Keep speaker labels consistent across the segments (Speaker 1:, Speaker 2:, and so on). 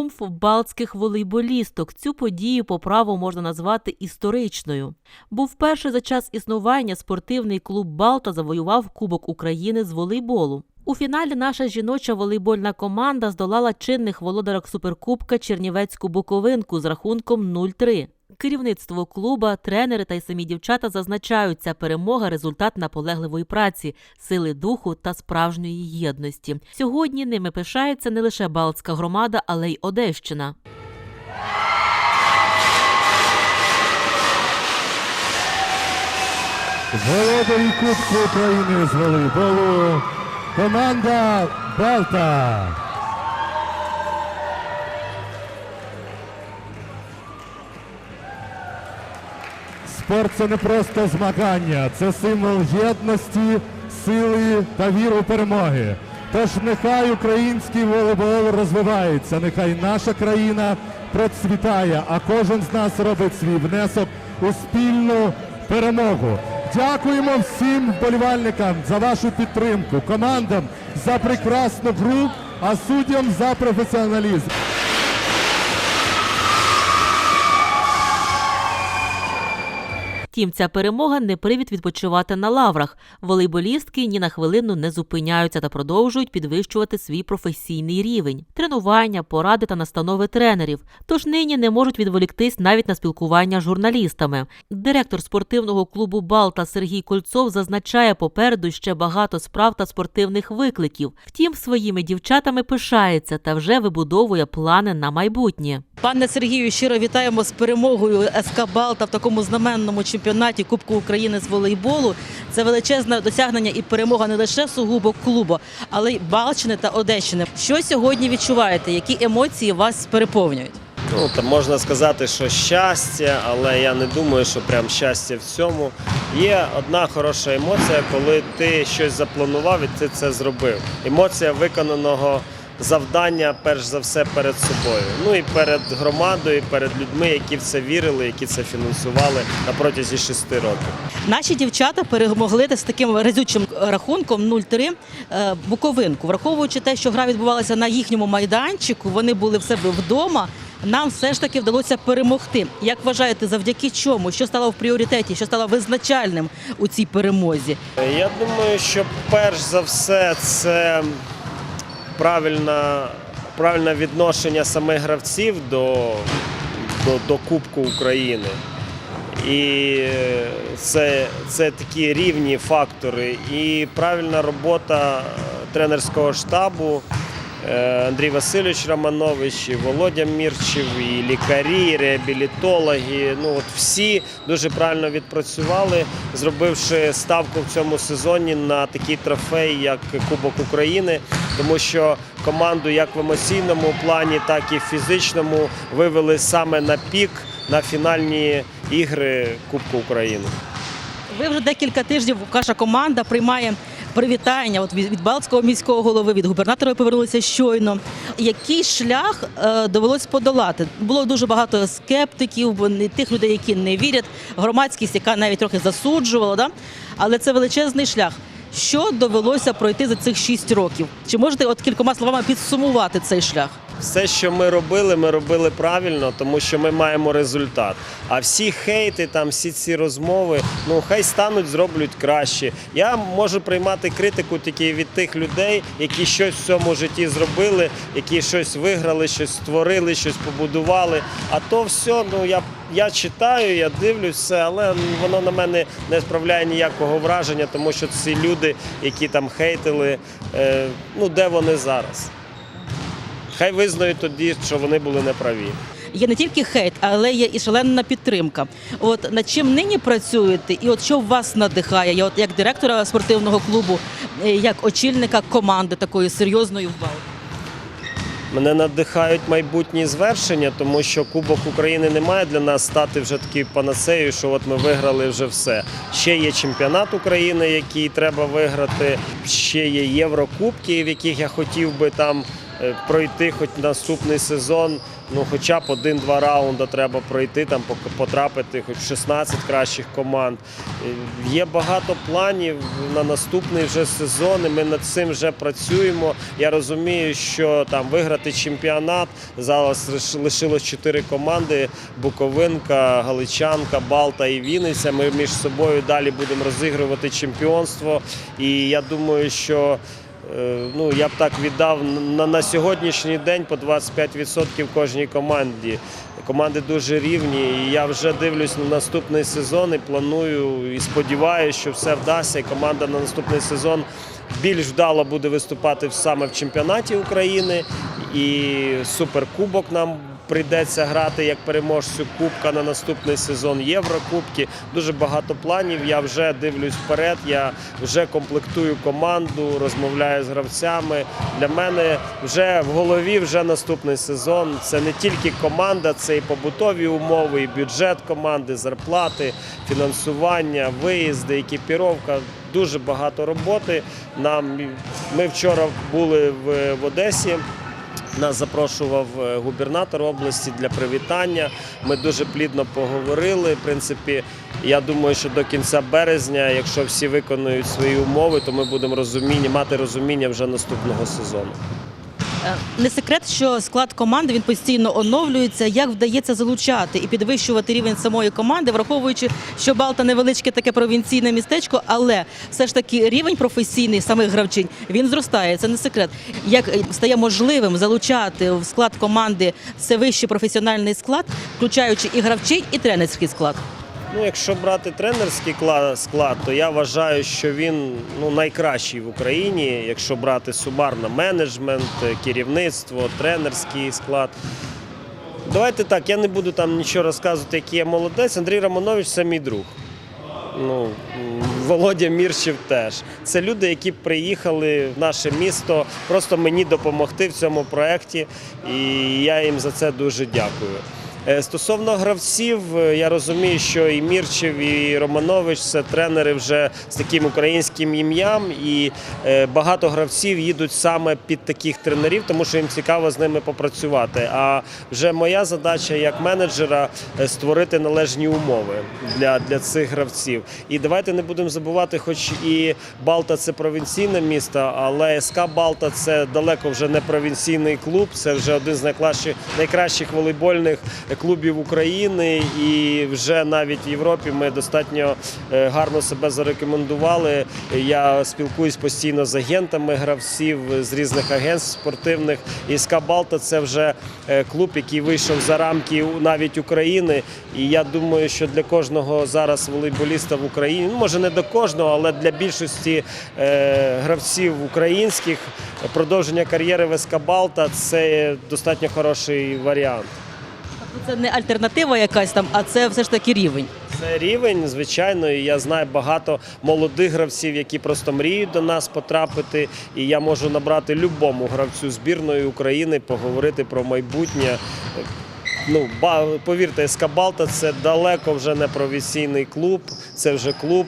Speaker 1: тріумф балтських волейболісток. Цю подію по праву можна назвати історичною. бо вперше за час існування спортивний клуб Балта завоював Кубок України з волейболу. У фіналі наша жіноча волейбольна команда здолала чинних володарок суперкубка Чернівецьку Буковинку з рахунком 0-3. Керівництво клуба, тренери та й самі дівчата зазначають, ця перемога результат наполегливої праці, сили духу та справжньої єдності. Сьогодні ними пишається не лише Балтська громада, але й Одещина.
Speaker 2: Володарі Кубку України з волейболу. Команда Балта. Спорт це не просто змагання, це символ єдності, сили та віри в перемоги. Тож нехай український волейбол розвивається, нехай наша країна процвітає, а кожен з нас робить свій внесок у спільну перемогу. Дякуємо всім вболівальникам за вашу підтримку, командам за прекрасну гру, а суддям за професіоналізм.
Speaker 1: Втім, ця перемога не привід відпочивати на лаврах. Волейболістки ні на хвилину не зупиняються та продовжують підвищувати свій професійний рівень, тренування, поради та настанови тренерів. Тож нині не можуть відволіктись навіть на спілкування з журналістами. Директор спортивного клубу Балта Сергій Кольцов зазначає попереду ще багато справ та спортивних викликів. Втім, своїми дівчатами пишається та вже вибудовує плани на майбутнє.
Speaker 3: Пане Сергію, щиро вітаємо з перемогою СК Балта в такому знаменному чемпіонаті Кубку України з волейболу. Це величезне досягнення і перемога не лише сугубо клубу, але й Балчини та Одещини. Що сьогодні відчуваєте? Які емоції вас переповнюють?
Speaker 4: Ну, там можна сказати, що щастя, але я не думаю, що прям щастя в цьому. Є одна хороша емоція, коли ти щось запланував і ти це зробив. Емоція виконаного завдання, перш за все, перед собою. Ну і перед громадою, і перед людьми, які в це вірили, які це фінансували на протязі шести років.
Speaker 3: Наші дівчата перемогли з таким разючим рахунком 0-3 е, Буковинку. Враховуючи те, що гра відбувалася на їхньому майданчику, вони були в себе вдома. Нам все ж таки вдалося перемогти. Як вважаєте, завдяки чому? Що стало в пріоритеті? Що стало визначальним у цій перемозі?
Speaker 4: Я думаю, що перш за все це правильна, правильне відношення самих гравців до, до, до Кубку України. І це, це такі рівні фактори. І правильна робота тренерського штабу. Е, Андрій Васильович Романович, і Володя Мірчев, і лікарі, і реабілітологи. Ну от всі дуже правильно відпрацювали, зробивши ставку в цьому сезоні на такий трофей, як Кубок України, тому що команду як в емоційному плані, так і в фізичному вивели саме на пік на фінальні ігри Кубку України.
Speaker 3: Ви вже декілька тижнів ваша команда приймає привітання от від Балтського міського голови, від губернатора повернулися щойно. Який шлях е, довелось подолати? Було дуже багато скептиків, тих людей, які не вірять, громадськість, яка навіть трохи засуджувала. Да? Але це величезний шлях. Що довелося пройти за цих шість років? Чи можете от кількома словами підсумувати цей шлях?
Speaker 4: Все, що ми робили, ми робили правильно, тому що ми маємо результат. А всі хейти, там всі ці розмови, ну хай стануть, зроблять краще. Я можу приймати критику тільки від тих людей, які щось в цьому житті зробили, які щось виграли, щось створили, щось побудували. А то все, ну я. Я читаю, я дивлюсь все, але воно на мене не справляє ніякого враження, тому що ці люди, які там хейтили, е, ну де вони зараз? Хай визнають тоді, що вони були неправі.
Speaker 3: Є не тільки хейт, але є і шалена підтримка. От над чим нині працюєте, і от що вас надихає? Я от як директора спортивного клубу, е, як очільника команди такої серйозної в
Speaker 4: Мене надихають майбутні звершення, тому що Кубок України не має для нас стати вже такою панацеєю, що от ми виграли вже все. Ще є чемпіонат України, який треба виграти. Ще є Єврокубки, в яких я хотів би там пройти хоч наступний сезон. Ну, хоча б один-два раунди треба пройти, там потрапити хоч в 16 кращих команд. Е, Є багато планів на наступний вже сезон, і ми над цим вже працюємо. Я розумію, що там виграти чемпіонат. Зараз лиш- лишилось чотири команди: Буковинка, Галичанка, Балта і Вінниця. Ми між собою далі будемо розігрувати чемпіонство. І я думаю, що Е, Ну, я б так віддав на, на сьогоднішній день по 25% кожній команді. Команди дуже рівні. І я вже дивлюсь на наступний сезон і планую і сподіваюся, що все вдасться. І команда на наступний сезон більш вдало буде виступати саме в чемпіонаті України. І суперкубок нам прийдеться грати як переможцю Кубка на наступний сезон Єврокубки. Дуже багато планів. Я вже дивлюсь вперед. Я вже комплектую команду, розмовляю з гравцями. Для мене вже в голові вже наступний сезон. Це не тільки команда, це і побутові умови, і бюджет команди, зарплати, фінансування, виїзди, екіпіровка. Дуже багато роботи. Нам ми вчора були в, в Одесі. Нас запрошував е, губернатор області для привітання. Ми дуже плідно поговорили. В принципі, я думаю, що до кінця березня, якщо всі виконують свої умови, то ми будемо розуміння, мати розуміння вже наступного сезону.
Speaker 3: Е, Не секрет, що склад команди він постійно оновлюється. Як вдається залучати і підвищувати рівень самої команди, враховуючи, що Балта невеличке таке провінційне містечко, але все ж таки рівень професійний самих гравчинь він зростає. Це не секрет. Як стає можливим залучати в склад команди все вищий професіональний склад, включаючи і гравчинь, і тренерський склад.
Speaker 4: Ну, якщо брати тренерський склад, то я вважаю, що він ну, найкращий в Україні. Якщо брати сумарно менеджмент, керівництво, тренерський склад. Давайте так, я не буду там нічого розказувати, який я молодець. Андрій Романович це мій друг. Ну, Володя Мірщев теж. Це люди, які приїхали в наше місто просто мені допомогти в цьому проєкті, і я їм за це дуже дякую. Е, Стосовно гравців, е, я розумію, що і Мірчев, і Романович це тренери вже з таким українським ім'ям, і е, багато гравців їдуть саме під таких тренерів, тому що їм цікаво з ними попрацювати. А вже моя задача як менеджера створити належні умови для, для цих гравців. І давайте не будемо забувати, хоч і Балта це провінційне місто, але СК Балта це далеко вже не провінційний клуб, це вже один з найкращих, найкращих волейбольних клубів України. І вже навіть в Європі ми достатньо е, гарно себе зарекомендували. Я спілкуюсь постійно з агентами гравців з різних агентств спортивних. І СК Балта це вже е, клуб, який вийшов за рамки навіть України. І я думаю, що для кожного зараз волейболіста в Україні, ну може не до кожного, але для більшості е, гравців українських продовження кар'єри в СК Балта це достатньо хороший варіант.
Speaker 3: Це не альтернатива якась там, а це все ж таки рівень.
Speaker 4: Це рівень, звичайно, і я знаю багато молодих гравців, які просто мріють до нас потрапити. І я можу набрати любому гравцю збірної України, поговорити про майбутнє. Ну, повірте, СК Балта це далеко вже не професійний клуб, це вже клуб,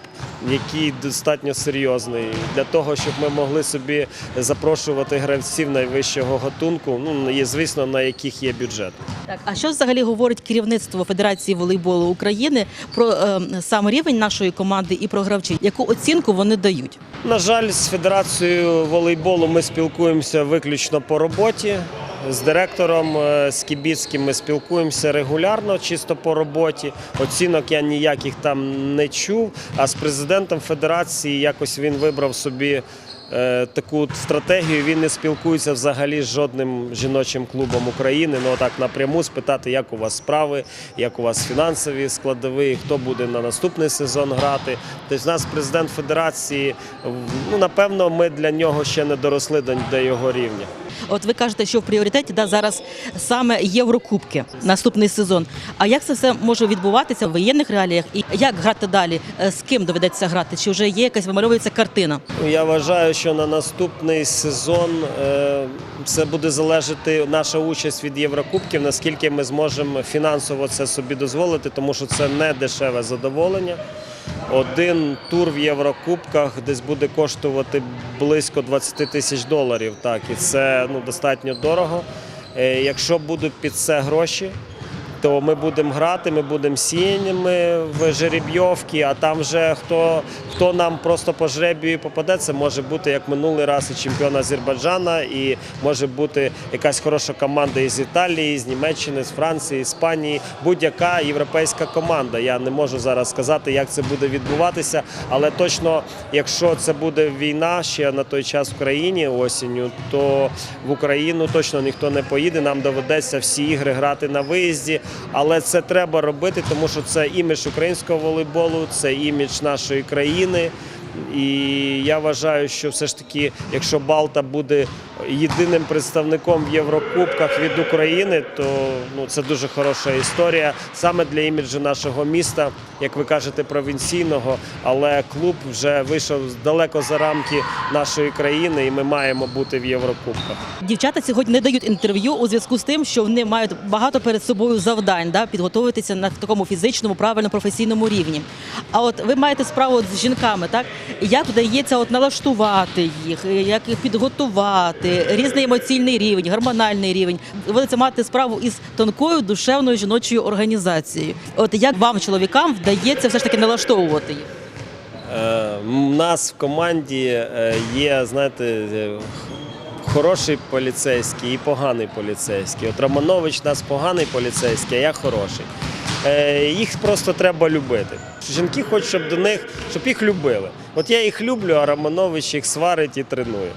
Speaker 4: який достатньо серйозний. Для того, щоб ми могли собі запрошувати гравців найвищого гатунку, ну є, звісно, на яких є бюджет.
Speaker 3: Так, а що взагалі говорить керівництво Федерації волейболу України про е, сам рівень нашої команди і про гравчинь? Яку оцінку вони дають?
Speaker 4: На жаль, з Федерацією волейболу ми спілкуємося виключно по роботі. З директором е, Скібіцьким ми спілкуємося регулярно, чисто по роботі. Оцінок я ніяких там не чув. А з президентом Федерації якось він вибрав собі е, таку стратегію. Він не спілкується взагалі з жодним жіночим клубом України. Ну так напряму спитати, як у вас справи, як у вас фінансові складові, хто буде на наступний сезон грати. Тобто, нас президент Федерації, ну напевно, ми для нього ще не доросли до, до його рівня.
Speaker 3: От ви кажете, що в пріоритеті да, зараз саме Єврокубки, наступний сезон. А як це все може відбуватися в воєнних реаліях? І як грати далі? Е, З ким доведеться грати? Чи вже є якась вимальовується картина?
Speaker 4: Я вважаю, що на наступний сезон е, це буде залежати наша участь від Єврокубків, наскільки ми зможемо фінансово це собі дозволити, тому що це не дешеве задоволення. Один тур в Єврокубках десь буде коштувати близько 20 тисяч доларів. Так, і це ну, достатньо дорого. Е, Якщо будуть під це гроші, то ми будемо грати, ми будемо сіями в жеребйовки, а там вже хто, хто нам просто по жребію попаде, це може бути як минулий раз і чемпіон Азербайджана, і може бути якась хороша команда із Італії, з Німеччини, з Франції, Іспанії, будь-яка європейська команда. Я не можу зараз сказати, як це буде відбуватися, але точно, якщо це буде війна ще на той час в країні осінню, то в Україну точно ніхто не поїде. Нам доведеться всі ігри грати на виїзді. Але це треба робити, тому що це імідж українського волейболу, це імідж нашої країни. І я вважаю, що все ж таки, якщо Балта буде єдиним представником в Єврокубках від України, то ну, це дуже хороша історія саме для іміджу нашого міста, як ви кажете, провінційного. Але клуб вже вийшов далеко за рамки нашої країни, і ми маємо бути в Єврокубках.
Speaker 3: Дівчата сьогодні не дають інтерв'ю у зв'язку з тим, що вони мають багато перед собою завдань, да, підготуватися на такому фізичному, правильно професійному рівні. А от ви маєте справу з жінками, так як вдається от налаштувати їх, як їх підготувати, різний емоційний рівень, гормональний рівень. Доводиться мати справу із тонкою душевною жіночою організацією. От як вам, чоловікам, вдається все ж таки налаштовувати їх?
Speaker 4: Е, У нас в команді е, є, знаєте, е, хороший поліцейський і поганий поліцейський. От Романович у нас поганий поліцейський, а я хороший. Е, Їх просто треба любити. Жінки хочуть, щоб до них, щоб їх любили. От я їх люблю, а Романович їх сварить і тренує.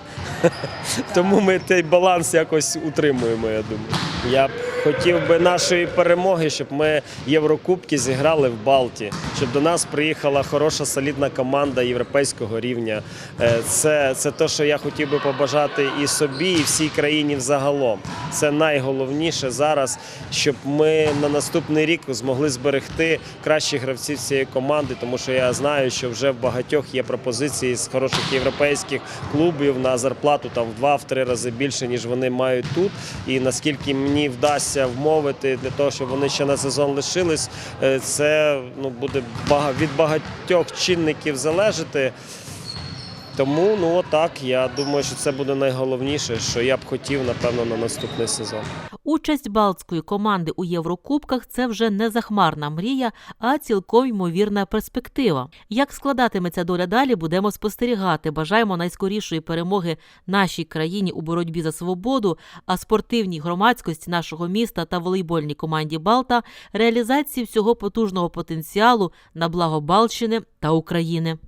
Speaker 4: Тому ми цей баланс якось утримуємо, я думаю. Я хотів би нашої перемоги, щоб ми Єврокубки зіграли в Балті, щоб до нас приїхала хороша солідна команда європейського рівня. Е, Це, це те, що я хотів би побажати і собі, і всій країні взагалом. Це найголовніше зараз, щоб ми на наступний рік змогли зберегти кращих гравців цієї команди, тому що я знаю, що вже в багатьох є пропозиції з хороших європейських клубів на зарплату там в два-три рази більше, ніж вони мають тут. І наскільки мені вдасться вмовити для того, щоб вони ще на сезон лишились, е, це ну, буде від багатьох чинників залежати. Тому ну отак, я думаю, що це буде найголовніше, що я б хотів, напевно, на наступний сезон.
Speaker 1: Участь балтської команди у Єврокубках це вже не захмарна мрія, а цілком ймовірна перспектива. Як складатиметься доля далі, будемо спостерігати. Бажаємо найскорішої перемоги нашій країні у боротьбі за свободу, а спортивній громадськості нашого міста та волейбольній команді Балта реалізації всього потужного потенціалу на благо Балщини та України.